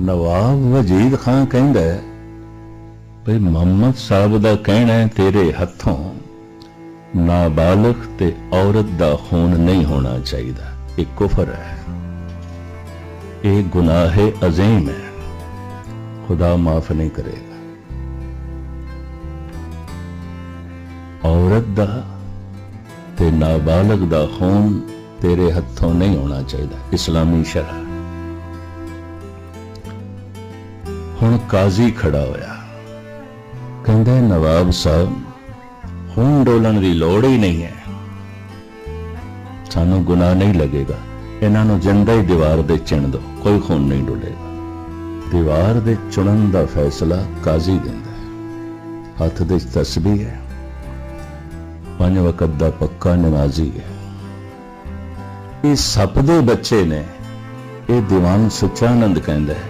ਨਵਾਬ ਵਜੀਦ ਖਾਨ ਕਹਿੰਦਾ ਭਈ ਮੁਹੰਮਦ ਸਾਹਿਬ ਦਾ ਕਹਿਣਾ ਹੈ, ਤੇਰੇ ਹੱਥੋਂ ਨਾਬਾਲਗ ਤੇ ਔਰਤ ਦਾ ਖੂਨ ਨਹੀਂ ਹੋਣਾ ਚਾਹੀਦਾ। ਇਹ ਕੁਫਰ ਹੈ। ਇਹ ਗੁਨਾਹ ਹੈ ਅਜ਼ੀਮ ਹੈ। ਖੁਦਾ ਮਾਫ ਨਹੀਂ ਕਰੇਗਾ। ਔਰਤ ਦਾ ਤੇ ਨਾਬਾਲਗ ਦਾ ਖੂਨ ਤੇਰੇ ਹੱਥੋਂ ਨਹੀਂ ਹੋਣਾ ਚਾਹੀਦਾ। ਇਸਲਾਮੀ ਸ਼ਰਅ ਹੁਣ ਕਾਜ਼ੀ ਖੜਾ ਹੋਇਆ। ਕਹਿੰਦਾ, ਨਵਾਬ ਸਾਹਿਬ, ਹੁਣ ਡੋਲਣ ਦੀ ਲੋੜ ਹੀ ਨਹੀਂ ਹੈ। ਸਾਨੂੰ ਗੁਨਾਹ ਨਹੀਂ ਲੱਗੇਗਾ। ਇਹਨਾਂ ਨੂੰ ਜਿੰਦਾ ਹੀ ਦੀਵਾਰ ਦੇ ਚਿਣ ਦੋ ਕੋਈ ਖੂਨ ਨਹੀਂ ਡੁੱਲੇਗਾ। ਦੀਵਾਰ ਦੇ ਚੁਣਨ ਦਾ ਫੈਸਲਾ ਕਾਜ਼ੀ ਦਿੰਦਾ ਹੈ। ਹੱਥ ਦੇ ਤਸਬੀਹ ਹੈ। ਪੰਜ ਵਕਤ ਦਾ ਪੱਕਾ ਨਮਾਜ਼ੀ ਹੈ। ਇਹ ਸੱਪ ਦੇ ਬੱਚੇ ਨੇ। ਇਹ ਦੀਵਾਨ ਸੁਚਾਨੰਦ ਕਹਿੰਦਾ ਹੈ।